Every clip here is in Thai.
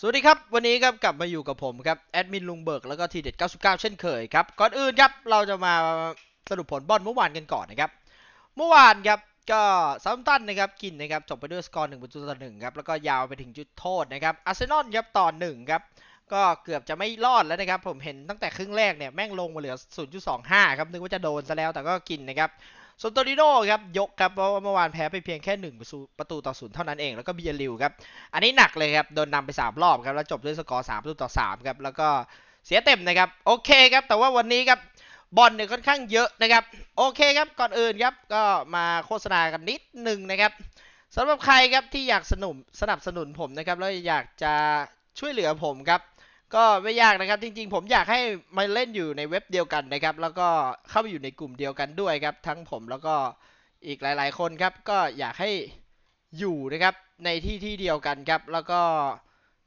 สวัสดีครับ วันนี้ครับกลับมาอยู่กับผมครับ แอดมินลุงเบิร์กแล้วก็ทีเด็ด99 เช่นเคยครับ ก่อนอื่นครับ เราจะมาสรุปผลบอลเมื่อวานกันก่อนนะครับ เมื่อวานครับ ก็ซัมตันนะครับ กินนะครับ จบไปด้วยสกอร์1ประตูต่อ1ครับ แล้วก็ยาวไปถึงจุดโทษนะครับอาร์เซนอลครับต่อ1ครับ ก็เกือบจะไม่รอดแล้วนะครับ ผมเห็นตั้งแต่ครึ่งแรกเนี่ย แม่งลงมาเหลือ 0.25 ครับ นึกว่าจะโดนซะแล้วแต่ก็กินนะครับ ส่วนโตริโน่ครับยกครับเพราะว่าเมื่อวานแพ้ไปเพียงแค่ 1 ประตูต่อศูนย์เท่านั้นเอง แล้วก็เบียริวครับ อันนี้หนักเลยครับ โดนนำไป 3 รอบครับ แล้วจบด้วยสกอร์3ประตูต่อ3ครับ แล้วก็เสียเต็มนะครับ โอเคครับ แต่ว่าวันนี้ครับบอลเนี่ยค่อนข้างเยอะนะครับ โอเคครับ ก่อนอื่นครับก็มาโฆษณากันนิดหนึ่งนะครับสำหรับใครครับที่อยากสนุนสนับสนุนผมนะครับแล้วอยากจะช่วยเหลือผมครับ ก็ไม่ยากนะครับ จริงๆ ผมอยากให้มาเล่นอยู่ในเว็บเดียวกันนะครับ แล้วก็เข้าไปอยู่ในกลุ่มเดียวกันด้วยครับ ทั้งผมแล้วก็อีกหลาย ๆ คนครับ ก็อยากให้อยู่นะครับในที่ที่เดียวกันครับ แล้วก็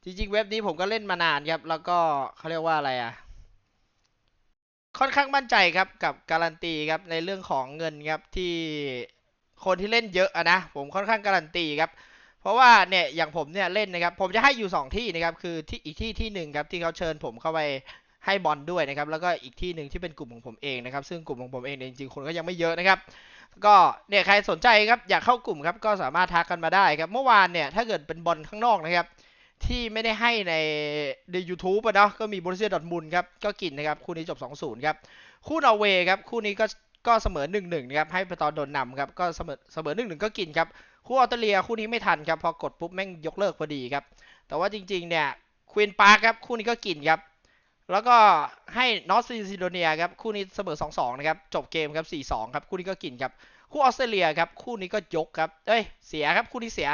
จริงๆ เว็บนี้ผมก็เล่นมานานครับ แล้วก็เขาเรียกว่าอะไรอะ ค่อนข้างมั่นใจครับกับการันตีครับในเรื่องของเงินครับที่คนที่เล่นเยอะอะนะ ผมค่อนข้างการันตีครับ เพราะว่าเนี่ยอย่างผมเนี่ยเล่นนะครับ ผมจะให้อยู่ 2 ที่นะครับ คือที่อีกที่ที่หนึ่งครับที่เขาเชิญผมเข้าไปให้บอลด้วยนะครับ แล้วก็อีกที่หนึ่งที่เป็นกลุ่มของผมเองนะครับ ซึ่งกลุ่มของผมเองจริงๆคนก็ยังไม่เยอะนะครับ ก็เนี่ยใครสนใจครับอยากเข้ากลุ่มครับก็สามารถทักกันมาได้ครับเมื่อวานเนี่ยถ้าเกิดเป็นบอลข้างนอกนะครับที่ไม่ได้ให้ในใน YouTube อะเนาะก็มีบรูเซียดอทมุนครับก็กินนะครับคู่นี้จบ 2-0ครับคู่นอร์เวย์ครับคู่นี้ก็ก็เสมอ 1-1นะครับให้ไปตอนโดนนำครับก็เสมอเสมอ1-1 ก็กินครับคู่ออสเตรเลียคู่นี้ไม่ทันครับพอกดปุ๊บแม่งยกเลิกพอดีครับ แต่ว่าจริงๆเนี่ยควีนปาร์คครับคู่นี้ก็กินครับ แล้วก็ให้นอร์ทซิโดเนียครับคู่นี้เสมอ 2-2 นะครับ จบเกมครับ 4-2 ครับคู่นี้ก็กินครับ คู่ออสเตรเลียครับคู่นี้ก็ยกครับเอ้ยเสียครับคู่นี้เสีย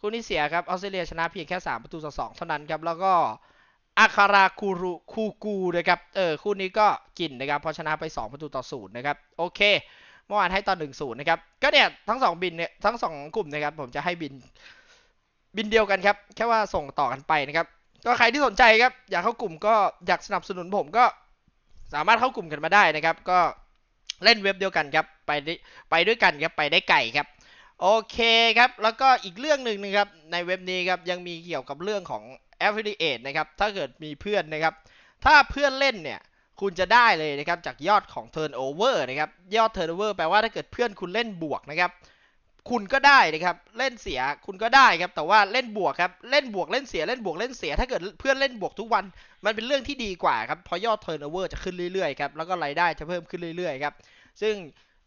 คู่นี้เสียครับออสเตรเลียชนะเพียงแค่ 3 ประตูต่อ2เท่านั้นครับแล้วก็อาคาราคูรุคูกูนะครับเออคู่นี้ก็กินนะครับเพราะชนะไป 2 ประตูต่อ0นะครับโอเค มื่อวานให้ตอน1-0นะครับ ก็เนี่ยทั้ง2บินเนี่ยทั้ง2กลุ่มนะครับ ผมจะให้บินบินเดียวกันครับ แค่ว่าส่งต่อกันไปนะครับ ก็ใครที่สนใจครับ อยากเข้ากลุ่มก็อยากสนับสนุนผมก็สามารถเข้ากลุ่มกันมาได้นะครับ ก็เล่นเว็บเดียวกันครับ ไปได้ไปด้วยกันครับ ไปได้ไกลครับ โอเคครับ แล้วก็อีกเรื่องหนึ่งนะครับ ในเว็บนี้ครับยังมีเกี่ยวกับเรื่องของ affiliate นะครับ ถ้าเกิดมีเพื่อนนะครับ ถ้าเพื่อนเล่นเนี่ย คุณจะได้เลยนะครับจากยอดของ turnover นะครับยอด turnover แปลว่าถ้าเกิดเพื่อนคุณเล่นบวกนะครับคุณก็ได้นะครับเล่นเสียคุณก็ได้ครับแต่ว่าเล่นบวกครับเล่นบวกเล่นเสียเล่นบวกเล่นเสีย ถ้าเกิดเพื่อนเล่นบวกทุกวัน มันเป็นเรื่องที่ดีกว่าครับเพราะยอด turnover จะขึ้นเรื่อยๆครับแล้วก็รายได้จะเพิ่มขึ้นเรื่อยๆครับซึ่ง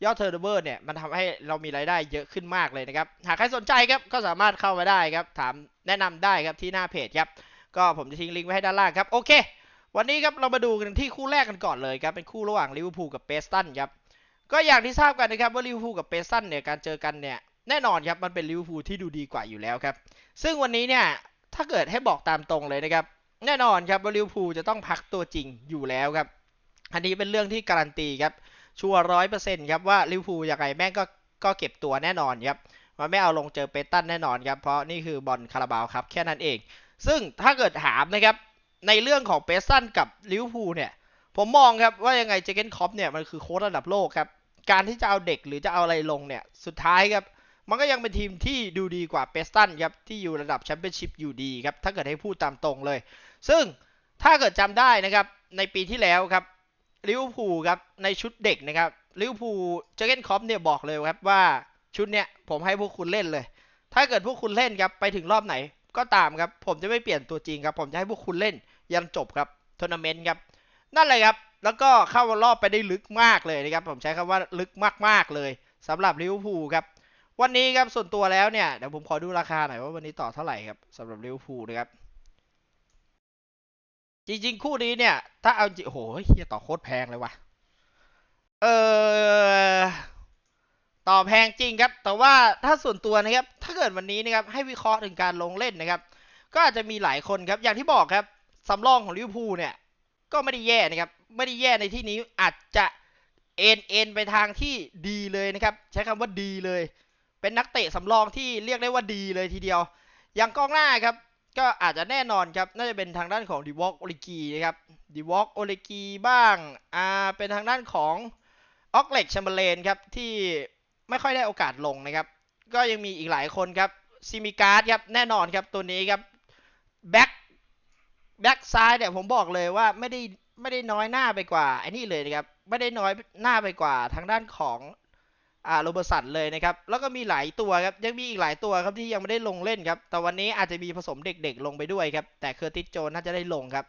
ยอด turnover เนี่ยมันทำให้เรามีรายได้เยอะขึ้นมากเลยนะครับหากใครสนใจครับก็สามารถเข้ามาได้ครับถามแนะนำได้ครับที่หน้าเพจครับก็ผมจะทิ้งลิงก์ไว้ให้ด้านล่างครับโอเค วันนี้ครับเรามาดูกันที่คู่แรกกันก่อนเลยครับเป็นคู่ระหว่างลิเวอร์พูลกับเปสตันครับก็อย่างที่ทราบกันนะครับว่าลิเวอร์พูลกับเปสตันเนี่ยการเจอกันเนี่ยแน่นอนครับมันเป็นลิเวอร์พูลที่ดูดีกว่าอยู่แล้วครับซึ่งวันนี้เนี่ยถ้าเกิดให้บอกตามตรงเลยนะครับแน่นอนครับว่าลิเวอร์พูลจะต้องพักตัวจริงอยู่แล้วครับอันนี้เป็นเรื่องที่การันตีครับชัวร์ร้อยเปอร์เซ็นต์ครับว่าลิเวอร์พูลยังไงแม่งก็ก็เก็บตัวแน่นอนครับมันไม่เอาลงเจอเปสตันแน่นอนครับเพราะนี่คือบอลคาราบาวครับแค่นั้นเอง ซึ่งถ้าเกิดถามนะครับ ในเรื่องของเปสันกับลิเวอร์พูลเนี่ย ผมมองครับว่ายังไงเจเกนคอปเนี่ยมันคือโค้ชระดับโลกครับ การที่จะเอาเด็กหรือจะเอาอะไรลงเนี่ย สุดท้ายครับ มันก็ยังเป็นทีมที่ดูดีกว่าเปสตันครับ ที่อยู่ระดับแชมเปี้ยนชิพอยู่ดีครับ ถ้าเกิดให้พูดตามตรงเลย ซึ่งถ้าเกิดจำได้นะครับ ในปีที่แล้วครับลิเวอร์พูลครับในชุดเด็กนะครับลิเวอร์พูลเจเกนคอปเนี่ยบอกเลยครับว่าชุดเนี่ยผมให้พวกคุณเล่นเลย ถ้าเกิดพวกคุณเล่นครับไปถึงรอบไหน ก็ตามครับ ผมจะไม่เปลี่ยนตัวจริงครับ ผมจะให้พวกคุณเล่นยันจบครับทัวร์นาเมนต์ครับ นั่นเลยครับ แล้วก็เข้ารอบไปได้ลึกมากเลยนะครับ ผมใช้คำว่าลึกมากๆเลยสำหรับลิเวอร์พูลครับ วันนี้ครับส่วนตัวแล้วเนี่ยเดี๋ยวผมขอดูราคาหน่อยว่าวันนี้ต่อเท่าไหร่ครับสำหรับลิเวอร์พูลนะครับ จริงๆ คู่นี้เนี่ย ถ้าเอาจริงโอ้โหเฮียต่อโคตรแพงเลยว่ะ เออ ต่อแพงจริงครับ แต่ว่าถ้าส่วนตัวนะครับ ถ้าเกิดวันนี้นะครับให้วิเคราะห์ถึงการลงเล่นนะครับ ก็อาจจะมีหลายคนครับ อย่างที่บอกครับสำรองของลิเวอร์พูลเนี่ย ก็ไม่ได้แย่นะครับ ไม่ได้แย่ในที่นี้อาจจะเอ็นเอ็นไปทางที่ดีเลยนะครับ ใช้คำว่าดีเลย เป็นนักเตะสำรองที่เรียกได้ว่าดีเลยทีเดียว อย่างกองหน้าครับ ก็อาจจะแน่นอนครับ น่าจะเป็นทางด้านของดีวอกโอลิกีนะครับดีวอกโอลิกีบ้าง อ่า เป็นทางด้านของออกเล็กแชมเบอร์เลนครับที่ ไม่ค่อยได้โอกาสลงนะครับ ก็ยังมีอีกหลายคนครับซิมิการ์ดครับแน่นอนครับตัวนี้ครับแบ็กแบ็กซ้ายเนี่ยผมบอกเลยว่าไม่ได้ไม่ได้น้อยหน้าไปกว่าไอ้นี่เลยนะครับไม่ได้น้อยหน้าไปกว่าทางด้านของอ่าโรเบอร์สันเลยนะครับ แล้วก็มีหลายตัวครับ ยังมีอีกหลายตัวครับที่ยังไม่ได้ลงเล่นครับ แต่วันนี้อาจจะมีผสมเด็กๆลงไปด้วยครับ แต่เคอร์ติสโจนน่าจะได้ลงครับ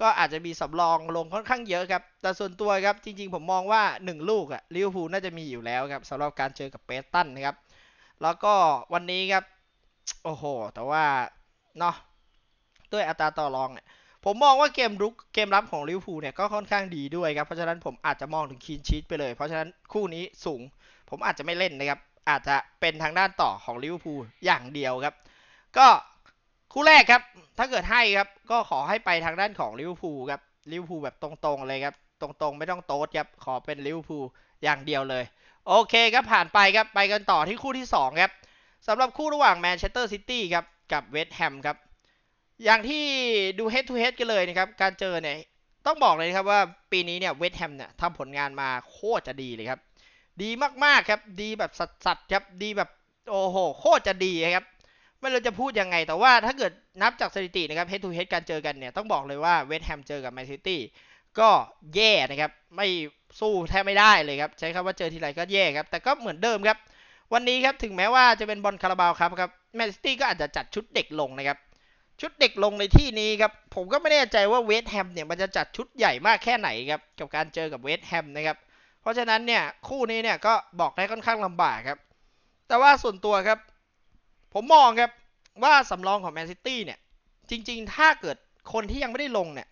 ก็อาจจะมีสำรองลงค่อนข้างเยอะครับ แต่ส่วนตัวครับจริงๆ ผมมองว่า 1 ลูกอะลิเวอร์พูลน่าจะมีอยู่แล้วครับสำหรับการเจอกับเปตันนะครับ แล้วก็วันนี้ครับ โอ้โห แต่ว่าเนาะด้วยอัตราต่อรองเนี่ยผมมองว่าเกมรุกเกมรับของลิเวอร์พูลเนี่ยก็ค่อนข้างดีด้วยครับ เพราะฉะนั้นผมอาจจะมองถึงคีนชีตไปเลย เพราะฉะนั้นคู่นี้สูง ผมอาจจะไม่เล่นนะครับ อาจจะเป็นทางด้านต่อของลิเวอร์พูลอย่างเดียวครับ ก็ คู่แรกครับ ถ้าเกิดให้ครับ ก็ขอให้ไปทางด้านของลิเวอร์พูลครับลิเวอร์พูลแบบตรงๆเลยครับ ตรงๆ ไม่ต้องโต๊ดครับ ขอเป็นลิเวอร์พูลอย่างเดียวเลย โอเคครับผ่านไปครับ ไปกันต่อที่คู่ที่สองครับสำหรับคู่ระหว่างแมนเชสเตอร์ซิตี้ครับ กับเวสต์แฮมครับ อย่างที่ดู head to head กันเลยนะครับ การเจอเนี่ย ต้องบอกเลยครับว่าปีนี้เนี่ยเวสต์แฮมเนี่ยทำผลงานมาโคตรจะดีเลยครับ ดีมากๆครับ ดีแบบสัดๆครับ ดีแบบโอ้โห โคตรจะดีครับ ไม่เรู้จะพูดยังไง แต่ว่าถ้าเกิดนับจากสถิตินะครับ head to head การเจอกันเนี่ย ต้องบอกเลยว่าเวสต์แฮมเจอกับแมนซิตี้ก็แย่นะครับ ไม่สู้แทบไม่ได้เลยครับ ใช้คำว่าเจอทีไรก็แย่ครับ แต่ก็เหมือนเดิมครับ วันนี้ครับถึงแม้ว่าจะเป็นบอลคาราบาวครับครับแมนซิตี้ก็อาจจะจัดชุดเด็กลงนะครับ ชุดเด็กลงในที่นี้ครับ ผมก็ไม่แน่ใจว่าเวสต์แฮมเนี่ยมันจะจัดชุดใหญ่มากแค่ไหนครับกับการเจอกับเวสต์แฮมนะครับเพราะฉะนั้นเนี่ยคู่นี้เนี่ยก็บอกได้ค่อนข้างลำบากครับ แต่ว่าส่วนตัวครับ ผมมองครับว่าสำรองของแมนซิตี้เนี่ย จริง ๆ ถ้าเกิดคนที่ยังไม่ได้ลงเนี่ย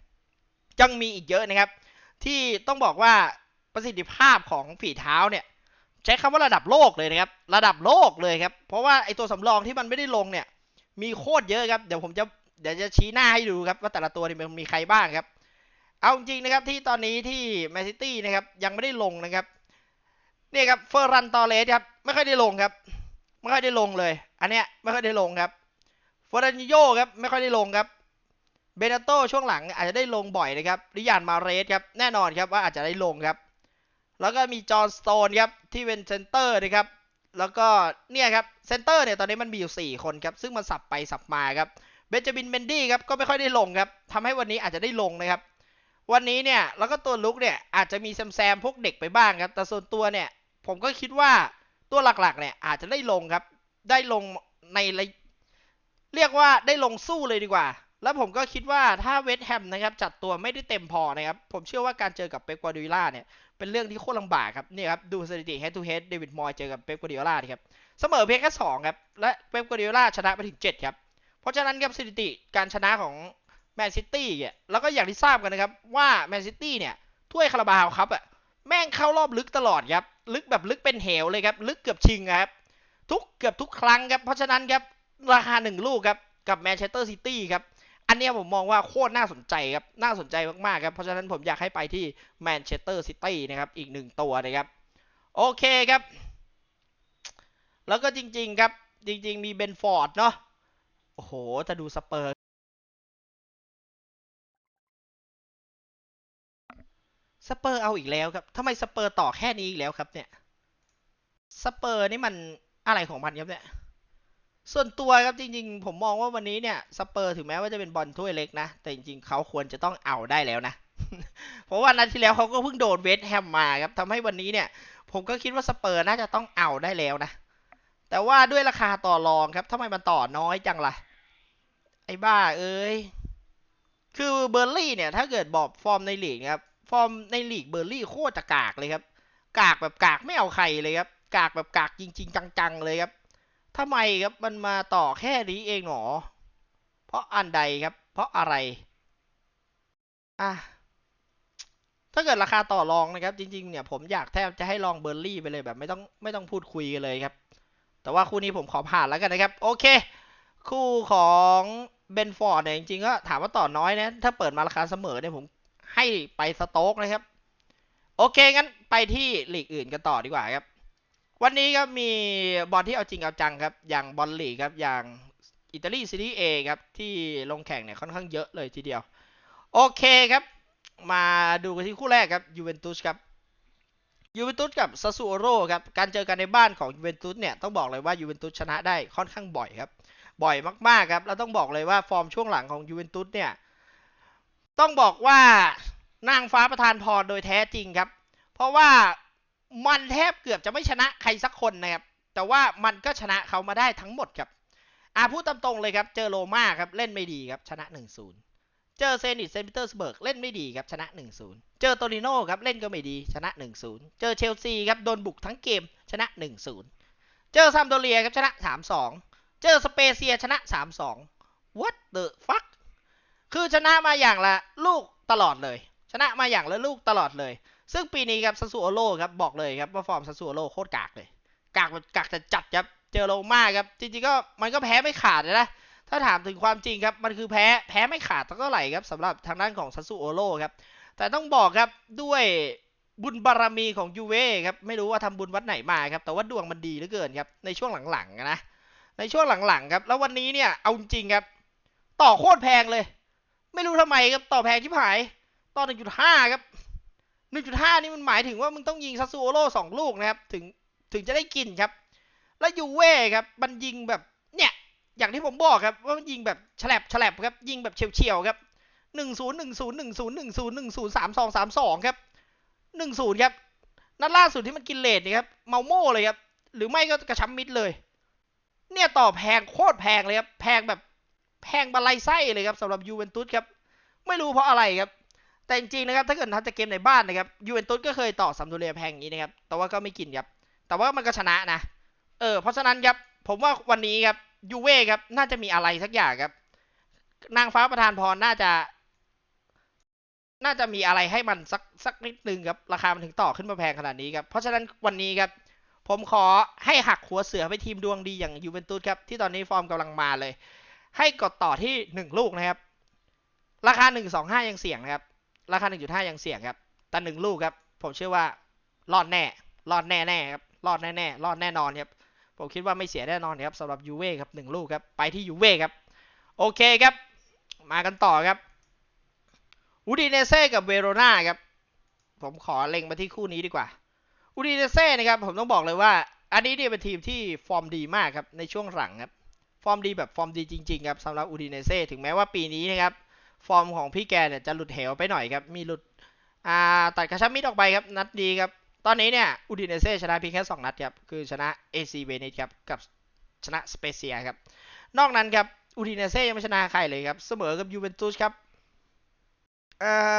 ยังมีอีกเยอะนะครับ ที่ต้องบอกว่าประสิทธิภาพของฝีเท้าเนี่ย ใช้คำว่าระดับโลกเลยนะครับ ระดับโลกเลยครับ เพราะว่าไอตัวสำรองที่มันไม่ได้ลงเนี่ย มีโคตรเยอะครับ เดี๋ยวผมจะเดี๋ยวจะชี้หน้าให้ดูครับ ว่าแต่ละตัวนี่มันมีใครบ้างครับ เอาจริงนะครับที่ตอนนี้ที่แมนซิตี้นะครับยังไม่ได้ลงนะครับนี่ครับเฟอร์รันตอเรสครับไม่ค่อยได้ลงครับ ไม่ค่อยได้ลงเลย อันเนี้ยไม่ค่อยได้ลงครับฟอร์รันโยครับไม่ค่อยได้ลงครับเบเนโตช่วงหลังอาจจะได้ลงบ่อยนะครับริยานมาเรสครับแน่นอนครับว่าอาจจะได้ลงครับ แล้วก็มีจอห์นสโตนครับที่เป็นเซนเตอร์นะครับแล้วก็เนี่ยครับเซนเตอร์เนี่ยตอนนี้มันมีอยู่ 4 คนครับซึ่งมันสับไปสับมาครับเบนจามินเมนดี้ครับก็ไม่ค่อยได้ลงครับทำให้วันนี้อาจจะได้ลงนะครับ วันนี้เนี่ยแล้วก็ตัวลุกเนี่ยอาจจะมีแซมแซมพวกเด็กไปบ้างครับแต่ส่วนตัวเนี่ยผมก็คิดว่า ตัวหลักๆเนี่ยอาจจะได้ลงครับ ได้ลงในเรียกว่าได้ลงสู้เลยดีกว่า แล้วผมก็คิดว่าถ้าเวสต์แฮมนะครับจัดตัวไม่ได้เต็มพอนะครับ ผมเชื่อว่าการเจอกับเป๊ปกัวร์ดิล่าเนี่ยเป็นเรื่องที่โคตรลำบากครับเนี่ยครับดูสถิติ head to head เดวิดมอยเจอกับเป๊ปกัวร์ดิล่าครับเสมอเพียงแค่สองครับและเป๊ปกัวร์ดิล่าชนะไปถึง 7 ครับ เพราะฉะนั้นครับสถิติการชนะของแมนซิตี้เนี่ยแล้วก็อย่างที่ทราบกันนะครับว่าแมนซิตี้เนี่ยถ้วยคาราบาวครับอะแม่งเข้ารอบลึกตลอดครับ ลึกแบบลึกเป็นเหวเลยครับ ลึกเกือบชิงครับ ทุกเกือบทุกครั้งครับ เพราะฉะนั้นครับ ราคาหนึ่งลูกครับ กับแมนเชสเตอร์ซิตี้ครับ อันนี้ผมมองว่าโคตรน่าสนใจครับ น่าสนใจมากๆครับ เพราะฉะนั้นผมอยากให้ไปที่แมนเชสเตอร์ซิตี้นะครับ อีกหนึ่งตัวนะครับ โอเคครับ แล้วก็จริง ๆ ครับ จริง ๆ มีเบนฟอร์ดเนาะ โอ้โห จะดูสเปอร์ สเปอร์เอาอีกแล้วครับทำไมสเปอร์ต่อแค่นี้อีกแล้วครับเนี่ย สเปอร์นี่มันอะไรของมันครับเนี่ย ส่วนตัวครับจริง ๆ ผมมองว่าวันนี้เนี่ยสเปอร์ถึงแม้ว่าจะเป็นบอลถ้วยเล็กนะ แต่จริงๆเขาควรจะต้องเอาได้แล้วนะ เพราะว่านัดที่แล้วเขาก็เพิ่งโดนเวสแฮมมาครับทำให้วันนี้เนี่ย ผมก็คิดว่าสเปอร์น่าจะต้องเอาได้แล้วนะ แต่ว่าด้วยราคาต่อรองครับทำไมมันต่อน้อยจังล่ะ ไอ้บ้าเอ้ย คือเบอร์ลี่เนี่ยถ้าเกิดบอกฟอร์มในลีกครับ ฟอร์มในลีกเบอร์ลี่โคตรจะกากเลยครับ กากแบบกากไม่เอาใครเลยครับ กากแบบกากจริง ๆ จังๆเลยครับทำไมครับมันมาต่อแค่นี้เองหรอเพราะอันใดครับ เพราะอะไร อะถ้าเกิดราคาต่อรองนะครับ จริงๆเนี่ยผมอยากแทบจะให้ลองเบอร์ลี่ไปเลยแบบไม่ต้องไม่ต้องพูดคุยกันเลยครับ แต่ว่าคู่นี้ผมขอผ่านแล้วกันนะครับ โอเค คู่ของเบนฟอร์ดเนี่ยจริงๆก็ถามว่าต่อน้อยนะ ถ้าเปิดมาราคาเสมอเนี่ยผม ให้ไปสโต๊กนะครับ โอเคงั้นไปที่ลีกอื่นกันต่อดีกว่าครับ วันนี้ครับมีบอลที่เอาจริงเอาจังครับ อย่างบอลลีกครับ อย่างอิตาลีซีรีส์เอครับ ที่ลงแข่งเนี่ยค่อนข้างเยอะเลยทีเดียว โอเคครับ มาดูกันที่คู่แรกครับยูเวนตุสครับยูเวนตุสกับซาซูโอโรครับ การเจอกันในบ้านของยูเวนตุสเนี่ยต้องบอกเลยว่ายูเวนตุสชนะได้ค่อนข้างบ่อยครับ บ่อยมากๆครับ แล้วต้องบอกเลยว่าฟอร์มช่วงหลังของยูเวนตุสเนี่ย ต้องบอกว่านางฟ้าประทานพรโดยแท้จริงครับ เพราะว่ามันแทบเกือบจะไม่ชนะใครสักคนนะครับ แต่ว่ามันก็ชนะเขามาได้ทั้งหมดครับอาพูดตามตรงเลยครับ เจอโรม่าครับเล่นไม่ดีครับชนะ 1-0 เจอเซนิตเซนต์ปีเตอร์สเบิร์กเล่นไม่ดีครับชนะ 1-0 เจอโตริโนครับเล่นก็ไม่ดีชนะ 1-0 เจอเชลซีครับโดนบุกทั้งเกมชนะ 1-0 เจอซัมโดเรียครับชนะ 3-2 เจอสเปเซียชนะ 3-2 what the fuck คือชนะมาอย่างละลูกตลอดเลย ชนะมาอย่างละลูกตลอดเลย ซึ่งปีนี้ครับซาซูโอโร่ครับบอกเลยครับว่าฟอร์มซาซูโอโร่โคตรกากเลย กากแบบกากจะจัดครับเจอโรม่าครับจริงๆก็มันก็แพ้ไม่ขาดเลยนะถ้าถามถึงความจริงครับมันคือแพ้แพ้ไม่ขาดเท่าไหร่ครับสำหรับทางด้านของซาซูโอโร่ครับแต่ต้องบอกครับด้วยบุญบารมีของยูเว่ครับไม่รู้ว่าทำบุญวัดไหนมาครับแต่ว่าดวงมันดีเหลือเกินครับในช่วงหลังๆนะในช่วงหลังๆครับแล้ววันนี้เนี่ยเอาจริงครับต่อโคตรแพงเลย ไม่รู้ทำไมครับต่อแพงที่ผาย ต่อ1.5ครับ1.5นี่มันหมายถึงว่ามึงต้องยิงซาซูโอโร่สองลูกนะครับ ถึงถึงจะได้กินครับ แล้วยูเว่ครับมันยิงแบบเนี่ย อย่างที่ผมบอกครับ ว่ามันยิงแบบฉลับฉลับครับ ยิงแบบเฉียวๆครับหนึ่งศูนย์หนึ่งศูนย์หนึ่งศูนย์หนึ่งศูนย์หนึ่งศูนย์สามสองสามสองครับหนึ่งศูนย์ครับนัดล่าสุดที่มันกินเลทเนี่ยครับเมาโม่เลยครับ หรือไม่ก็กระชับมิดเลย เนี่ยต่อแพงโคตรแพงเลยครับ แพงแบบ แพงบะไลไส้เลยครับสำหรับยูเวนตุสครับไม่รู้เพราะอะไรครับแต่จริงๆนะครับถ้าเกิดนัดจะเกมในบ้านนะครับยูเวนตุสก็เคยต่อซัมโดเรียแพงอย่างนี้นะครับแต่ว่าก็ไม่กินครับแต่ว่ามันก็ชนะนะเออเพราะฉะนั้นครับผมว่าวันนี้ครับยูเว่ครับน่าจะมีอะไรสักอย่างครับ นางฟ้าประธานพรน่าจะ น่าจะมีอะไรให้มันสักสักนิดนึงครับราคามันถึงต่อขึ้นมาแพงขนาดนี้ครับเพราะฉะนั้นวันนี้ครับผมขอให้หักหัวเสือไปทีมดวงดีอย่างยูเวนตุสครับที่ตอนนี้ฟอร์มกำลังมาเลย ให้กดต่อที่หนึ่งลูกนะครับ ราคาหนึ่งสองห้ายังเสี่ยงนะครับ ราคาหนึ่งจุดห้ายังเสี่ยงครับ แต่หนึ่งลูกครับ ผมเชื่อว่ารอดแน่ รอดแน่แน่ครับ รอดแน่แน่รอดแน่นอนครับ ผมคิดว่าไม่เสียแน่นอนครับสำหรับยูเว่ครับหนึ่งลูกครับ ไปที่ยูเว่ครับ โอเคครับ มากันต่อครับอูดิเนเซ่กับเวโรนาครับ ผมขอเล็งมาที่คู่นี้ดีกว่าอูดิเนเซ่นะครับ ผมต้องบอกเลยว่า อันนี้เนี่ยเป็นทีมที่ฟอร์มดีมากครับในช่วงหลังครับ ฟอร์มดีแบบฟอร์มดีจริงๆครับสำหรับอูดิเนเซ่ถึงแม้ว่าปีนี้นะครับฟอร์มของพี่แกเนี่ยจะหลุดเหวไปหน่อยครับมีหลุดอ่าตัดกระชับมิดออกไปครับนัดดีครับตอนนี้เนี่ยอูดิเนเซ่ชนะเพียงแค่ 2 นัดครับคือชนะ AC เวนิสครับกับชนะสเปเซียครับนอกนั้นครับอูดิเนเซ่ยังไม่ชนะใครเลยครับเสมอกับยูเวนตุสครับ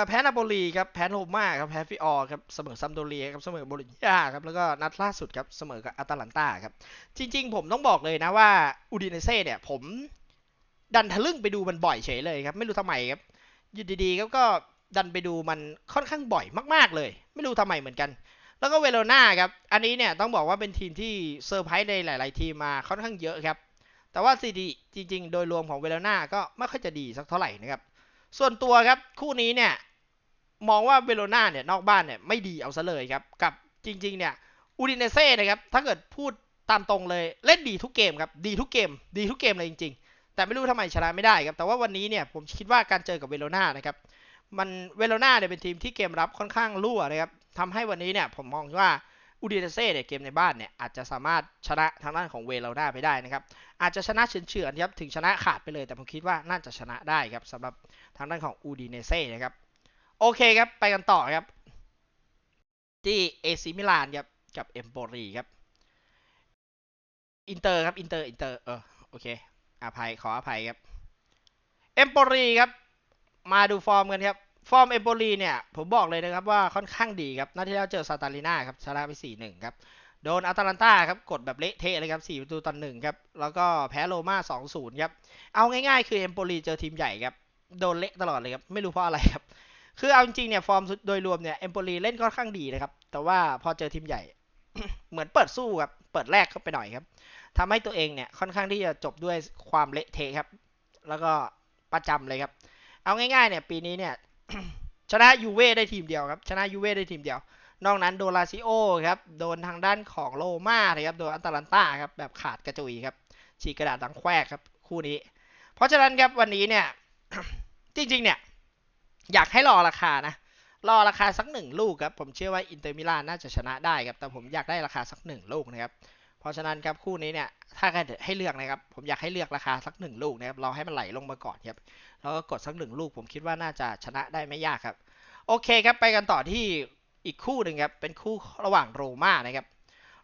แพ้นาโปลีครับ แพ้โรม่าครับ แพ้ฟิออร์ครับ เสมอซัมโดเรียครับ เสมอโบลิญญาครับ แล้วก็นัดล่าสุดครับ เสมอกับอาตาลันตาครับ จริง ๆ ผมต้องบอกเลยนะว่าอูดิเนเซ่เนี่ย ผมดันทะลึ่งไปดูมันบ่อยเฉยเลยครับ ไม่รู้ทำไมครับ อยู่ดีๆครับก็ดันไปดูมันค่อนข้างบ่อยมาก ๆ เลย ไม่รู้ทำไมเหมือนกัน แล้วก็เวโรนาครับ อันนี้เนี่ยต้องบอกว่าเป็นทีมที่เซอร์ไพรส์ในหลาย ๆ ทีมมาค่อนข้างเยอะครับ แต่ว่าซีดีจริง ๆ โดยรวมของเวโรนาก็ไม่ค่อยจะดีสักเท่าไหร่นะครับ ส่วนตัวครับคู่นี้เนี่ยมองว่าเวโรนาเนี่ยนอกบ้านเนี่ยไม่ดีเอาซะเลยครับ กับจริงๆเนี่ยอูดินเซ่นะครับถ้าเกิดพูดตามตรงเลยเล่นดีทุกเกมครับดีทุกเกม ดีทุกเกมเลยจริง ๆ แต่ไม่รู้ทำไมชนะไม่ได้ครับ แต่ว่าวันนี้เนี่ยผมคิดว่าการเจอกับเวโรนานะครับมันเวโรนาเนี่ยเป็นทีมที่เกมรับค่อนข้างรั่วนะครับทำให้วันนี้เนี่ยผมมองว่า อูดิเนเซ่เนี่ยเกมในบ้านเนี่ยอาจจะสามารถชนะทางด้านของเวโรนาไปได้นะครับอาจจะชนะเฉือนๆครับถึงชนะขาดไปเลย แต่ผมคิดว่าน่าจะชนะได้ครับสำหรับทางด้านของอูดิเนเซ่นะครับโอเคครับไปกันต่อครับที่เอซิมิลานครับกับเอมโปรีครับอินเตอร์ครับอินเตอร์อินเตอร์เออโอเคอภัยขออภัยครับเอมโปรีครับมาดูฟอร์มกันครับ ฟอร์มเอมโปลีเนี่ยผมบอกเลยนะครับว่าค่อนข้างดีครับนัดที่แล้วเจอซาตาลิน่าครับชนะไป 4-1 ครับ โดนอาตาลันตาครับกดแบบเละเทะเลยครับ 4 ประตูต่อหนึ่งครับ แล้วก็แพ้โรม่า 2-0 ครับ เอาง่ายๆ คือเอมโปลีเจอทีมใหญ่ครับ โดนเละตลอดเลยครับ ไม่รู้เพราะอะไรครับ คือเอาจริงๆเนี่ยฟอร์มโดยรวมเนี่ยเอมโปลีเล่นค่อนข้างดีนะครับ แต่ว่าพอเจอทีมใหญ่ เหมือนเปิดสู้ครับ เปิดแรกเข้าไปหน่อยครับทำให้ตัวเองเนี่ยค่อนข้างที่จะจบด้วยความเละเทะครับ แล้วก็ประจำเลยครับเอาง่ายๆเนี่ยปีนี้เนี่ย ชนะยูเว่ได้ทีมเดียวครับ ชนะยูเว่ได้ทีมเดียว นอกนั้นโดนลาซิโอครับโดนทางด้านของโรมาครับโดนอัตแลนตาครับแบบขาดกระจุยครับฉีกกระดาษดังแควกครับคู่นี้ เพราะฉะนั้นครับวันนี้เนี่ยจริงๆเนี่ยอยากให้รอราคานะรอราคาสักหนึ่งลูกครับผมเชื่อว่าอินเตอร์มิลานน่าจะชนะได้ครับแต่ผมอยากได้ราคาสักหนึ่งลูกนะครับเพราะฉะนั้นครับคู่นี้เนี่ยถ้าให้เลือกนะครับผมอยากให้เลือกราคาสักหนึ่งลูกนะครับเราให้มันไหลลงมาก่อนครับ แล้วก็กดสักหนึ่งลูก ผมคิดว่าน่าจะชนะได้ไม่ยากครับ โอเคครับไปกันต่อที่อีกคู่หนึ่งครับ เป็นคู่ระหว่างโรม่านะครับ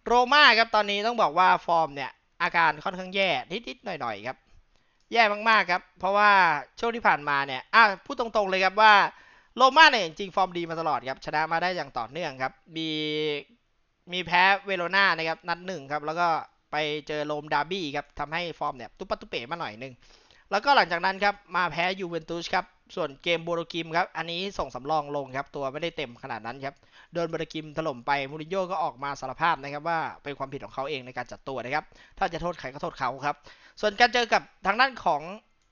โรม่าครับตอนนี้ต้องบอกว่าฟอร์มเนี่ยอาการค่อนข้างแย่นิดๆหน่อยๆครับ แย่มากๆครับ เพราะว่าช่วงที่ผ่านมาเนี่ยอะพูดตรงๆเลยครับว่าโรม่าเนี่ยจริงๆฟอร์มดีมาตลอดครับชนะมาได้อย่างต่อเนื่องครับมีมีแพ้เวโรนานะครับนัดหนึ่งครับแล้วก็ไปเจอโรมดาร์บี้ครับทำให้ฟอร์มเนี่ยตุ๊ปตตุเป๋มาหน่อยหนึง แล้วก็หลังจากนั้นครับมาแพ้ยูเวนตุสครับส่วนเกมโบโรกิมครับอันนี้ส่งสำรองลงครับตัวไม่ได้เต็มขนาดนั้นครับโดนโบโรกิมถล่มไปมูรินโญ่ก็ออกมาสารภาพนะครับว่าเป็นความผิดของเขาเองในการจัดตัวนะครับถ้าจะโทษใครก็โทษเขาครับส่วนการเจอกับทางด้านของ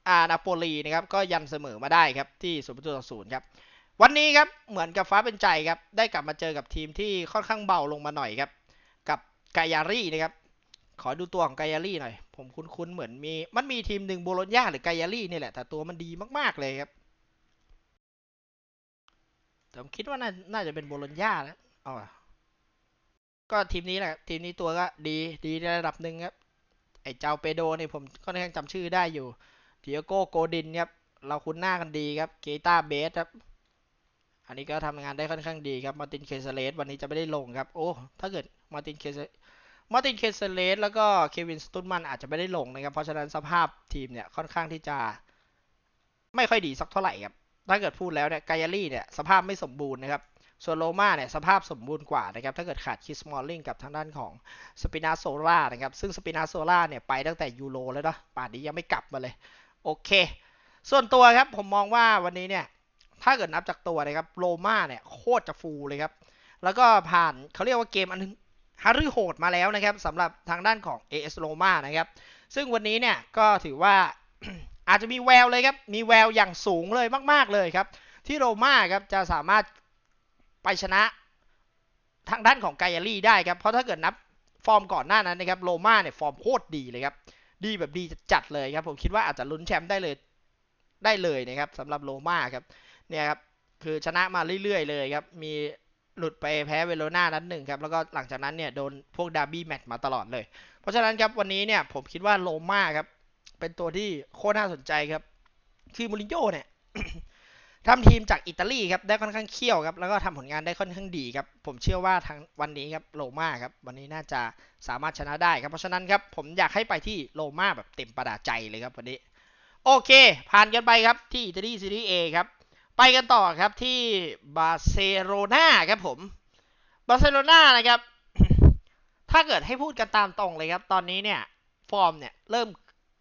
อานาโปลีนะครับก็ยันเสมอมาได้ครับที่ศูนย์ประตูต่อศูนย์ครับวันนี้ครับเหมือนกับฟ้าเป็นใจครับได้กลับมาเจอกับทีมที่ค่อนข้างเบาลงมาหน่อยครับกับกายารีนะครับ ขอดูตัวของกายารี่หน่อย ผมคุ้นๆ เหมือนมี มันมีทีมหนึ่งโบโลญญาหรือกายารี่นี่แหละ แต่ตัวมันดีมากๆเลยครับ แต่ผมคิดว่าน่านาจะเป็นโบโลญญาแล้วอาอก็ทีมนี้แหละ ทีมนี้ตัวก็ดีดีในระดับหนึ่งครับ ไอ้เจ้าเปโดนี่ผมค่อนข้างจำชื่อได้อยู่เดียโก้โกดินครับ เราคุ้นหน้ากันดีครับ เกตาเบสครับ อันนี้ก็ทำงานได้ค่อนข้างดีครับ มาตินเคเซเลสวันนี้จะไม่ได้ลงครับ โอ้ ถ้าเกิดมาตินเคเซ มาตินเคเซเลสแล้วก็เควินสตุนมันอาจจะไม่ได้ลงนะครับ เพราะฉะนั้นสภาพทีมเนี่ยค่อนข้างที่จะไม่ค่อยดีสักเท่าไหร่ครับ ถ้าเกิดพูดแล้วเนี่ยกายารี่เนี่ยสภาพไม่สมบูรณ์นะครับ ส่วนโรม่าเนี่ยสภาพสมบูรณ์กว่านะครับ ถ้าเกิดขาดคิสมอลลิงกับทางด้านของสปินาโซล่านะครับ ซึ่งสปินาโซล่าเนี่ยไปตั้งแต่ยูโรแล้วเนาะ ป่านนี้ยังไม่กลับมาเลย โอเค ส่วนตัวครับผมมองว่าวันนี้เนี่ย ถ้าเกิดนับจากตัวนะครับโรม่าเนี่ยโคตรจะฟูลเลยครับ แล้วก็ผ่านเขาเรียกว่าเกมอัน ฮาร์โหดมาแล้วนะครับสำหรับทางด้านของ AS โรม่านะครับ ซึ่งวันนี้เนี่ยก็ถือว่าอาจจะมีแววเลยครับ มีแววอย่างสูงเลยมาก ๆ เลยครับ ที่โรม่าครับจะสามารถไปชนะทางด้านของไกอารี่ได้ครับ เพราะถ้าเกิดนับฟอร์มก่อนหน้านั้นนะครับโรม่าเนี่ยฟอร์มโคตรดีเลยครับ ดีแบบดีจัดเลยครับ ผมคิดว่าอาจจะลุ้นแชมป์ได้เลยได้เลยนะครับสำหรับโรม่าครับเนี่ยครับคือชนะมาเรื่อยๆเลยครับ มี หลุดไปแพ้เวโรนานัดหนึ่งครับ แล้วก็หลังจากนั้นเนี่ยโดนพวกดาร์บี้แมตช์มาตลอดเลย เพราะฉะนั้นครับวันนี้เนี่ยผมคิดว่าโรม่าครับ เป็นตัวที่โคตรน่าสนใจครับ คือมูรินโญ่เนี่ยทำทีมจากอิตาลีครับ ได้ค่อนข้างเขี้ยวครับ แล้วก็ทำผลงานได้ค่อนข้างดีครับ ผมเชื่อว่าทางวันนี้ครับโรม่าครับ วันนี้น่าจะสามารถชนะได้ครับ เพราะฉะนั้นครับผมอยากให้ไปที่โรม่าแบบเต็มประดาใจเลยครับวันนี้ โอเค ผ่านกันไปครับที่อิตาลีซีรีส์เอครับ ไปกันต่อครับที่บาร์เซโลนาครับผม บาร์เซโลนานะครับ ถ้าเกิดให้พูดกันตามตรงเลยครับ ตอนนี้เนี่ย ฟอร์มเนี่ยเริ่ม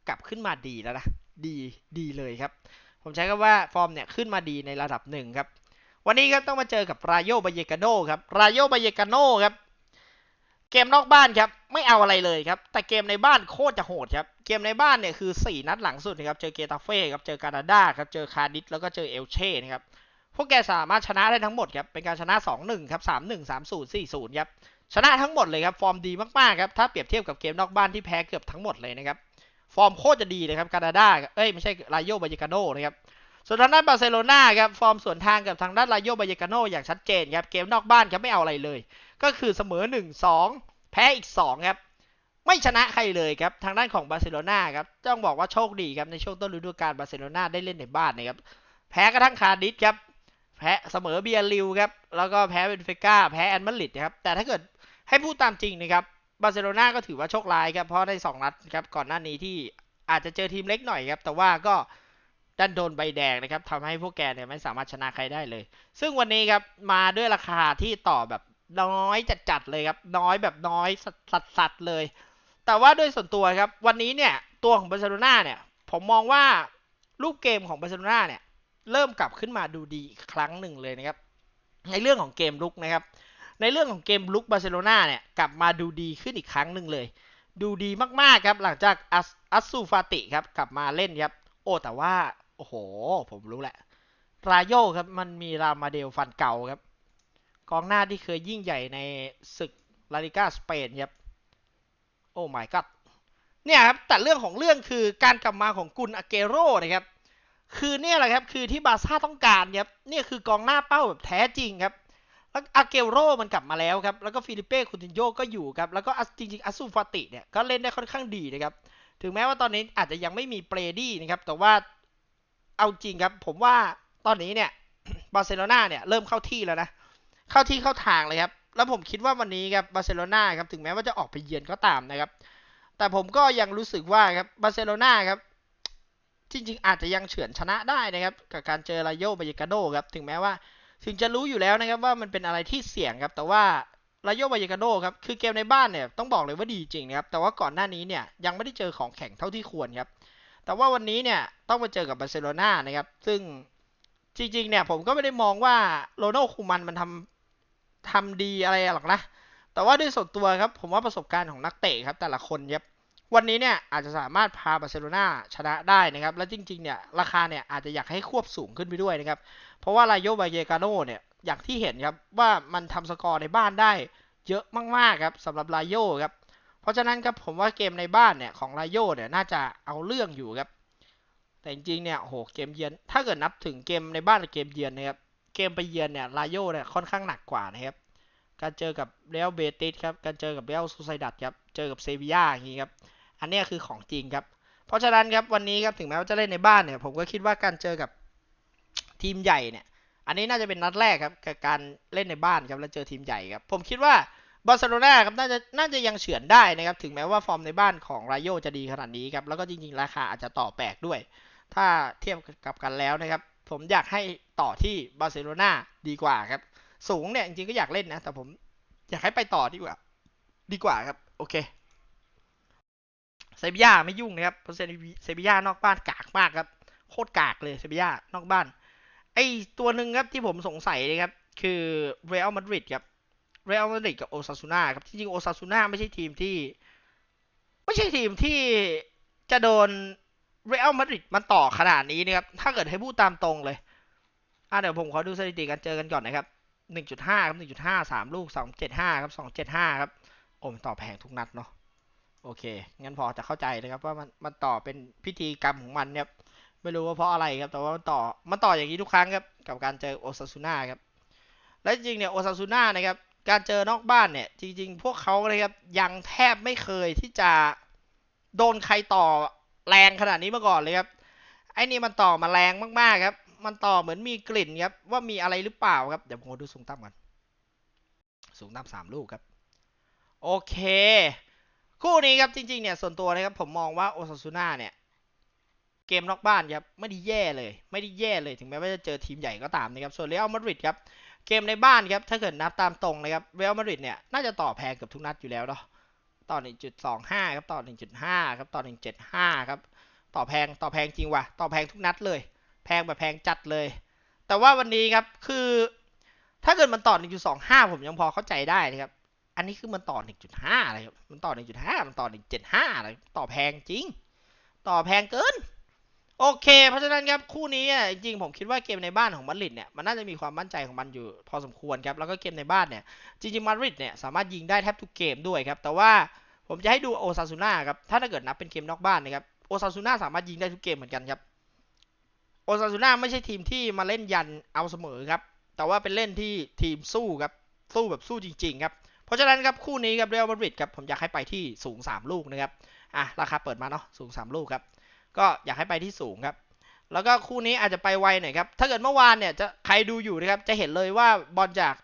กลับขึ้นมาดีแล้วนะ ดีดีเลยครับ ผมใช้คำว่าฟอร์มเนี่ยขึ้นมาดีในระดับหนึ่งครับ วันนี้ก็ต้องมาเจอกับรายโยบาเยกาโนครับ รายโยบาเยกาโนครับ เกมนอกบ้านครับไม่เอาอะไรเลยครับ แต่เกมในบ้านโคตรจะโหดครับ เกมในบ้านเนี่ยคือ 4 นัดหลังสุดนะครับ เจอเกตาเฟ่ครับ เจอการาดาครับ เจอคาร์ดิสแล้วก็เจอเอลเช่นะครับ พวกแกสามารถชนะได้ทั้งหมดครับ เป็นการชนะ 2-1 ครับ 3-1 3-0 4-0 ครับ ชนะทั้งหมดเลยครับ ฟอร์มดีมากๆครับ ถ้าเปรียบเทียบกับเกมนอกบ้านที่แพ้เกือบทั้งหมดเลยนะครับ ฟอร์มโคตรจะดีเลยครับ การาดา เอ้ยไม่ใช่รายโยบายกาโนนะครับ ส่วนทางด้านบาร์เซโลนาครับฟอร์มสวนทางกับทางด้านราโยบาเยกาโนอย่างชัดเจนครับเกมนอกบ้านครับไม่เอาอะไรเลย ก็คือเสมอ 1-2 แพ้อีก2ครับไม่ชนะใครเลยครับทางด้านของบาร์เซโลนาครับต้องบอกว่าโชคดีครับในช่วงต้นฤดูกาลบาร์เซโลนาได้เล่นในบ้านนะครับแพ้กระทั่งคาร์ดิสครับแพ้เสมอเบียริวครับแล้วก็แพ้เบนฟิก้าแพ้แอนมาดริดนะครับแต่ถ้าเกิดให้พูดตามจริงนะครับบาร์เซโลนาก็ถือว่าโชคร้ายครับเพราะใน2นัดครับก่อนหน้านี้ที่อาจจะเจอทีมเล็กหน่อยครับแต่ว่าก็ ดันโดนใบแดงนะครับทำให้พวกแกเนี่ยไม่สามารถชนะใครได้เลย ซึ่งวันนี้ครับมาด้วยราคาที่ต่อแบบน้อยจัดๆเลยครับ น้อยแบบน้อยสัดๆเลย แต่ว่าด้วยส่วนตัวครับ วันนี้เนี่ยตัวของบาร์เซโลนาเนี่ย ผมมองว่ารูปเกมของบาร์เซโลนาเนี่ย เริ่มกลับขึ้นมาดูดีอีกครั้งหนึ่งเลยนะครับ ในเรื่องของเกมลุกนะครับ ในเรื่องของเกมลุกบาร์เซโลนาเนี่ยกลับมาดูดีขึ้นอีกครั้งหนึ่งเลย ดูดีมากๆครับหลังจากอัสอัสซูฟาติครับกลับมาเล่นครับ โอ้แต่ว่า โอ้โห ผมรู้แหละ รายโยครับ มันมีรามาเดลฟันเก่าครับ กองหน้าที่เคยยิ่งใหญ่ในศึกลาลิก้าสเปนครับ โอ้ my god เนี่ยครับ แต่เรื่องของเรื่องคือการกลับมาของกุนอาเกโร่นะครับ คือเนี่ยแหละครับ คือที่บาร์ซ่าต้องการครับ เนี่ยคือกองหน้าเป้าแบบแท้จริงครับ แล้วอาเกโรมันกลับมาแล้วครับ แล้วก็ฟิลิเป้คูตินโยก็อยู่ครับ แล้วก็อัสจริงๆอัสซูฟาติเนี่ย ก็เล่นได้ค่อนข้างดีนะครับ ถึงแม้ว่าตอนนี้อาจจะยังไม่มีเปรดี้นะครับ แต่ว่า เอาจริงครับ ผมว่าตอนนี้เนี่ยบาร์เซโลนาเนี่ยเริ่มเข้าที่แล้วนะ เข้าที่เข้าทางเลยครับ แล้วผมคิดว่าวันนี้ครับบาร์เซโลนาครับถึงแม้ว่าจะออกไปเยือนก็ตามนะครับ แต่ผมก็ยังรู้สึกว่าครับบาร์เซโลนาครับจริง ๆ อาจจะยังเฉือนชนะได้นะครับ กับการเจอรายโยบายกาโดครับถึงแม้ว่าถึงจะรู้อยู่แล้วนะครับว่ามันเป็นอะไรที่เสี่ยงครับ แต่ว่ารายโยบายกาโดครับคือเกมในบ้านเนี่ยต้องบอกเลยว่าดีจริงนะครับแต่ว่าก่อนหน้านี้เนี่ยยังไม่ได้เจอของแข็งเท่าที่ควรครับ แต่ว่าวันนี้เนี่ยต้องไปเจอกับบาร์เซโลนานะครับ ซึ่งจริงๆเนี่ยผมก็ไม่ได้มองว่าโรนัลคูมันมันทำทำดีอะไรหรอกนะ แต่ว่าด้วยส่วนตัวครับผมว่าประสบการณ์ของนักเตะครับแต่ละคนครับวันนี้เนี่ยอาจจะสามารถพาบาร์เซโลนาชนะได้นะครับ และจริงๆเนี่ยราคาเนี่ยอาจจะอยากให้ควบสูงขึ้นไปด้วยนะครับ เพราะว่าลายโยบายเยกาโนเนี่ยอย่างที่เห็นครับว่ามันทำสกอร์ในบ้านได้เยอะมากๆครับสำหรับลายโยครับ เพราะฉะนั้นครับผมว่าเกมในบ้านเนี่ยของลายโยเนี่ยน่าจะเอาเรื่องอยู่ครับ แต่จริงๆเนี่ยโหเกมเยือนถ้าเกิดนับถึงเกมในบ้านกับเกมเยือนนะครับเกมไปเยือนเนี่ยลายโยเนี่ยค่อนข้างหนักกว่านะครับการเจอกับเรอัลเบติสครับการเจอกับเรอัลซูไซดัดครับเจอกับเซบีย่าอย่างนี้ครับอันนี้คือของจริงครับ เพราะฉะนั้นครับวันนี้ครับถึงแม้ว่าจะเล่นในบ้านเนี่ยผมก็คิดว่าการเจอกับทีมใหญ่เนี่ย อันนี้น่าจะเป็นนัดแรกครับกับการเล่นในบ้านครับแล้วเจอทีมใหญ่ครับ ผมคิดว่า บาร์เซโลนาครับน่าจะน่าจะยังเฉือนได้นะครับ ถึงแม้ว่าฟอร์มในบ้านของรายโยจะดีขนาดนี้ครับ แล้วก็จริงๆ ราคาอาจจะต่อแปลกด้วย ถ้าเทียบกับกันแล้วนะครับ ผมอยากให้ต่อที่บาร์เซโลนาดีกว่าครับ สูงเนี่ยจริงๆ ก็อยากเล่นนะ แต่ผมอยากให้ไปต่อดีกว่า ดีกว่าครับ โอเค เซบีย่าไม่ยุ่งนะครับ เพราะเซบีย่านอกบ้านกากมากครับ โคตรกากเลยเซบีย่านอกบ้าน ไอตัวหนึ่งครับที่ผมสงสัยนะครับ คือเรอัลมาดริดครับ เรอัลมาดริดกับโอซาซูนาครับจริงๆโอซาซูนาไม่ใช่ทีมที่ ไม่ใช่ทีมที่จะโดนเรอัลมาดริดมันต่อขนาดนี้นะครับ ถ้าเกิดให้พูดตามตรงเลย อะเดี๋ยวผมขอดูสถิติการเจอกันก่อนนะครับ 1.5 ครับ 1.5 3 ลูก 2.75 ครับ 2.75 ครับ โอ้มันต่อแพงทุกนัดเนาะ โอเค งั้นพอจะเข้าใจนะครับว่ามันมันต่อเป็นพิธีกรรมของมันเนี่ยไม่รู้ว่าเพราะอะไรครับ แต่ว่ามันต่อ มันต่ออย่างนี้ทุกครั้งครับ กับการเจอโอซาซูน่าครับ และจริงๆเนี่ยโอซาซูน่านะครับ การเจอนอกบ้านเนี่ย จริง ๆ พวกเขานะครับยังแทบไม่เคยที่จะโดนใครต่อแรงขนาดนี้มาก่อนเลยครับไอ้นี่มันต่อมาแรงมากๆครับ มันต่อเหมือนมีกลิ่นครับ ว่ามีอะไรหรือเปล่าครับ เดี๋ยวผมขอดูสูงต่ำกันสูงต่ำสามลูกครับ โอเค คู่นี้ครับจริง ๆ เนี่ย ส่วนตัวนะครับ ผมมองว่าโอซาซูน่าเนี่ย เกมนอกบ้านครับ ไม่ได้แย่เลย ไม่ได้แย่เลย ถึงแม้ว่าจะเจอทีมใหญ่ก็ตามนะครับ ส่วนเรอัลมาดริดครับ เกมในบ้านครับ ถ้าเกิดนับตามตรงนะครับเรอัลมาดริดเนี่ยน่าจะต่อแพงเกือบทุกนัดอยู่แล้วเนาะต่อ 1.25 ครับ ต่อ 1.5 ครับ ต่อ 1.75 ครับ ต่อแพง ต่อแพงจริงว่ะ ต่อแพงทุกนัดเลย แพงแบบแพงจัดเลย แต่ว่าวันนี้ครับ คือ ถ้าเกิดมันต่อ 1.25 ผมยังพอเข้าใจได้นะครับ อันนี้คือมันต่อ 1.5 อะไรครับ มันต่อ 1.5 มันต่อ 1.75 อะไร ต่อแพงจริง ต่อแพงเกิน โอเค เพราะฉะนั้นครับคู่นี้อะจริงๆผมคิดว่าเกมในบ้านของมาดริดเนี่ยมันน่าจะมีความมั่นใจของมันอยู่พอสมควรครับแล้วก็เกมในบ้านเนี่ยจริงๆมาดริดเนี่ยสามารถยิงได้แทบทุกเกมด้วยครับแต่ว่าผมจะให้ดูโอซาซูน่าครับถ้าถ้าเกิดนับเป็นเกมนอกบ้านนะครับโอซาซูน่าสามารถยิงได้ทุกเกมเหมือนกันครับโอซาซูน่าไม่ใช่ทีมที่มาเล่นยันเอาเสมอครับแต่ว่าเป็นเล่นที่ทีมสู้ครับสู้แบบสู้จริงๆครับเพราะฉะนั้นครับคู่นี้ครับเรอัลมาดริดครับผมอยากให้ไปที่สูง 3 ลูกนะครับอะราคาเปิดมาเนาะสูง 3 ลูกครับ ก็อยากให้ไปที่สูงครับ แล้วก็คู่นี้อาจจะไปไวหน่อยครับ ถ้าเกิดเมื่อวานเนี่ยจะใครดูอยู่นะครับ จะเห็นเลยว่าบอลจาก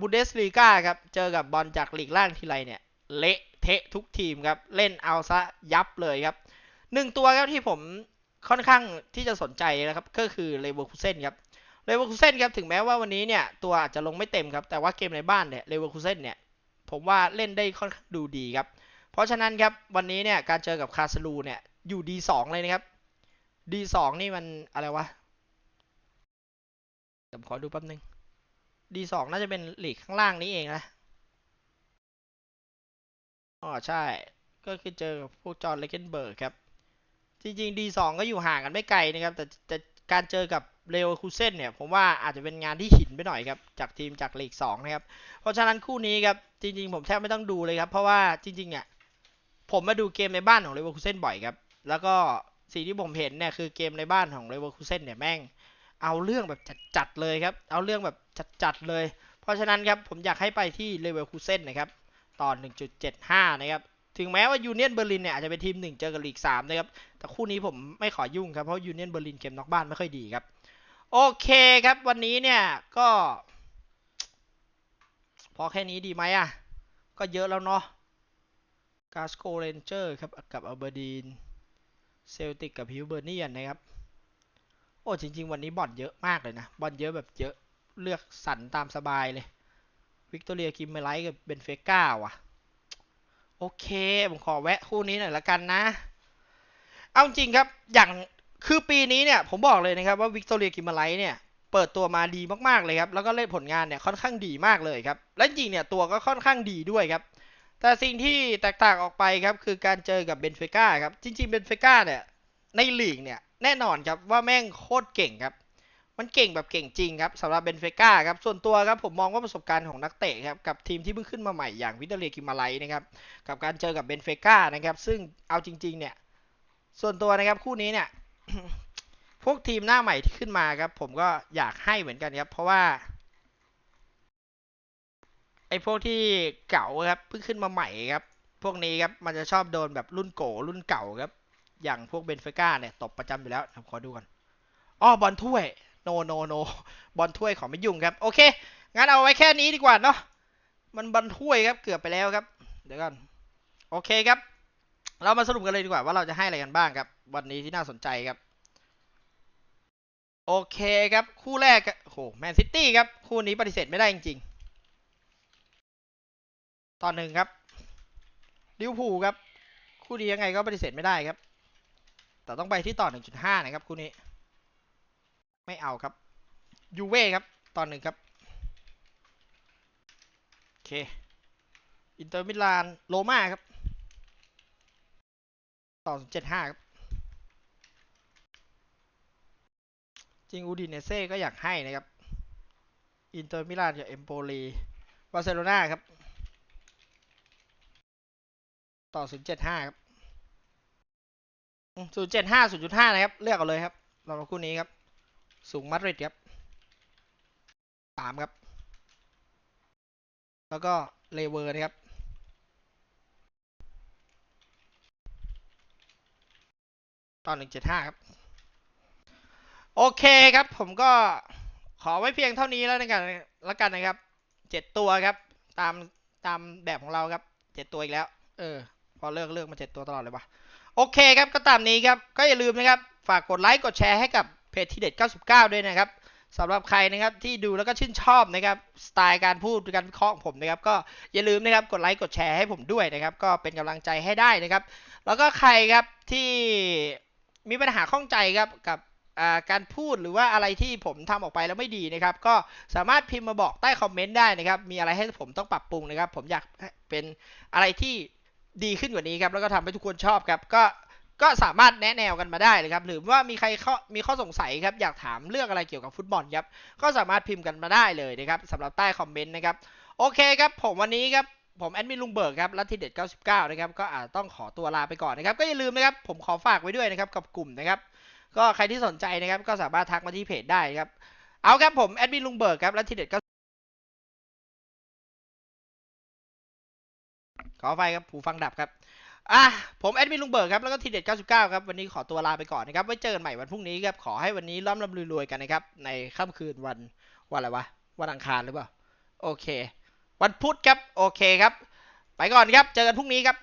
บูเดสลีกาครับ เจอกับบอลจากลีกล่างทีไรเนี่ยเละเทะทุกทีมครับ เล่นเอาซะยับเลยครับหนึ่งตัวครับที่ผมค่อนข้างที่จะสนใจนะครับ ก็คือเลเวอร์คูเซนครับเลเวอร์คูเซนครับถึงแม้ว่าวันนี้เนี่ยตัวอาจจะลงไม่เต็มครับ แต่ว่าเกมในบ้านเนี่ยเลเวอร์คูเซนเนี่ยผมว่าเล่นได้ค่อนข้างดูดีครับ เพราะฉะนั้นครับวันนี้เนี่ยการเจอกับคาสลูเนี่ย อยู่ D2 เลยนะครับ D2 นี่มันอะไรวะผมขอดูแป๊บนึง D2 น่าจะเป็นหลีกข้างล่างนี้เองนะอ๋อใช่ ก็คือเจอกับพวกจอห์นเลเกนเบิร์กครับ จริงๆ D2 ก็อยู่ห่างกันไม่ไกลนะครับ แต่แต่การเจอกับเรโอคูเซนเนี่ย ผมว่าอาจจะเป็นงานที่หินไปหน่อยครับ จากทีมจากลีก2นะครับ เพราะฉะนั้นคู่นี้ครับ จริง ๆ ผมแทบไม่ต้องดูเลยครับ เพราะว่าจริงๆอะผมมาดูเกมในบ้านของเรโอคูเซนบ่อยครับ แล้วก็สิ่งที่ผมเห็นเนี่ยคือเกมในบ้านของเรโอร์คูเซนเนี่ยแม่ง เอาเรื่องแบบจัดๆเลยครับ เอาเรื่องแบบจัดๆเลย เพราะฉะนั้นครับผมอยากให้ไปที่เลเวลคูเซนนะครับตอน 1.75 นะครับ ถึงแม้ว่ายูเนียนเบอร์ลินเนี่ยอาจจะเป็นทีมหนึ่งเจอกับลีก3นะครับ แต่คู่นี้ผมไม่ขอยุ่งครับ เพราะยูเนียนเบอร์ลินเกมนอกบ้านไม่ค่อยดีครับ โอเคครับ วันนี้เนี่ยก็ พอแค่นี้ดีไหมอะ ก็เยอะแล้วเนาะกาสโกเรนเจอร์ครับกับอัลเบอร์ดีน เซลติกกับฮิวเบอร์เนียนนะครับ โอ้จริง ๆ วันนี้บอลเยอะมากเลยนะ บอลเยอะแบบเยอะเลือกสรรตามสบายเลย วิกตอเรียกิมเมไลท์กับเบนเฟก้าว่ะ โอเค ผมขอแวะคู่นี้หน่อยละกันนะ เอาจริงครับ อย่างคือปีนี้เนี่ย ผมบอกเลยนะครับว่าวิกตอเรียกิมเมไลท์เนี่ย เปิดตัวมาดีมากๆเลยครับ แล้วก็เล่นผลงานเนี่ยค่อนข้างดีมากเลยครับ และจริงเนี่ยตัวก็ค่อนข้างดีด้วยครับ แต่สิ่งที่แตกต่างออกไปครับคือการเจอกับเบนเฟก้าครับ จริงๆเบนเฟก้าเนี่ยในลีกเนี่ยแน่นอนครับว่าแม่งโคตรเก่งครับ มันเก่งแบบเก่งจริงครับสำหรับเบนเฟก้าครับ ส่วนตัวครับผมมองว่าประสบการณ์ของนักเตะครับกับทีมที่เพิ่งขึ้นมาใหม่อย่างวิตาเลียกิมาไลนะครับกับการเจอกับเบนเฟก้านะครับซึ่งเอาจริง ๆ เนี่ยส่วนตัวนะครับคู่นี้เนี่ยพวกทีมหน้าใหม่ที่ขึ้นมาครับผมก็อยากให้เหมือนกันครับเพราะว่า ไอ้พวกที่เก่าครับเพิ่งขึ้นมาใหม่ครับ พวกนี้ครับมันจะชอบโดนแบบรุ่นโกรุ่นเก่าครับ อย่างพวกเบนเฟก้าเนี่ยตบประจำอยู่แล้วผมขอดูก่อนอ้อบอลถ้วยโนโนโนบอลถ้วยขอไม่ยุ่งครับ โอเค งั้นเอาไว้แค่นี้ดีกว่าเนาะมันบอลถ้วยครับเกือบไปแล้วครับ เดี๋ยวก่อนโอเคครับ เรามาสรุปกันเลยดีกว่าว่าเราจะให้อะไรกันบ้างครับ วันนี้ที่น่าสนใจครับโอเคครับ คู่แรกโอ้โหแมนซิตี้ครับ คู่นี้ปฏิเสธไม่ได้จริง ตอนหนึ่งครับลิเวอร์พูลครับ คู่นี้ยังไงก็ปฏิเสธไม่ได้ครับ แต่ต้องไปที่ต่อ 1.5 นะครับ คู่นี้ ไม่เอาครับยูเว่ครับตอนหนึ่งครับโอเคอินเตอร์มิลานโรม่าครับ ต่อ 0.75 ครับจริงอูดิเนเซ่ก็อยากให้นะครับ อินเตอร์มิลานกับเอมโปลีบาร์เซโลนาครับ ต่อ 0.75 ครับ 0.75 0.5 นะครับ เลือกเอาเลยครับเรามาคู่นี้ครับ สูงมาดริดครับสามครับ แล้วก็เลเวอร์นะครับตอน1.75ครับ โอเคครับ ผมก็ขอไว้เพียงเท่านี้แล้วกันแล้วกันนะครับเจ็ดตัวครับ ตามตามแบบของเราครับเจ็ดตัวอีกแล้ว เออ พอเลิกเลิกมาเจ็ดตัวตลอดเลยวะโอเคครับก็ตามนี้ครับก็อย่าลืมนะครับฝากกดไลค์กดแชร์ให้กับเพจที่เด็ด 99 ด้วยนะครับสำหรับใครนะครับที่ดูแล้วก็ชื่นชอบนะครับสไตล์การพูดการวิเคราะห์ของผมนะครับก็อย่าลืมนะครับกดไลค์กดแชร์ให้ผมด้วยนะครับก็เป็นกำลังใจให้ได้นะครับ แล้วก็ใครครับที่มีปัญหาข้องใจครับกับการพูดหรือว่าอะไรที่ผมทำออกไปแล้วไม่ดีนะครับ ก็สามารถพิมพ์มาบอกใต้คอมเมนต์ได้นะครับ มีอะไรให้ผมต้องปรับปรุงนะครับ ผมอยากเป็นอะไรที่ ดีขึ้นกว่านี้ครับ แล้วก็ทำให้ทุกคนชอบครับ ก็ก็สามารถแนะแนวกันมาได้เลยครับ หรือว่ามีใครข้อมีข้อสงสัยครับ อยากถามเรื่องอะไรเกี่ยวกับฟุตบอลครับ ก็สามารถพิมพ์กันมาได้เลยนะครับสำหรับใต้คอมเมนต์นะครับ โอเคครับ ผมวันนี้ครับ ผมแอดมินลุงเบิร์กครับลัทธิเด็ด 99 นะครับ ก็อาจต้องขอตัวลาไปก่อนนะครับ ก็อย่าลืมนะครับ ผมขอฝากไว้ด้วยนะครับ กับกลุ่มนะครับ ก็ใครที่สนใจนะครับ ก็สามารถทักมาที่เพจได้ครับ เอาครับผมแอดมินลุงเบิร์กครับลัทธิเด็ด ขอไฟครับผู้ฟังดับครับอะผมแอดมินลุงเบิร์กครับแล้วก็ทีเด็ด 99 ครับ วันนี้ขอตัวลาไปก่อนนะครับ ไว้เจอกันใหม่วันพรุ่งนี้ครับ ขอให้วันนี้ร่ำร่ำรวยๆกันนะครับ ในค่ำคืนวันวันอะไรวะ วันอังคารหรือเปล่า โอเค วันพุธครับ โอเคครับ ไปก่อนครับ เจอกันพรุ่งนี้ครับ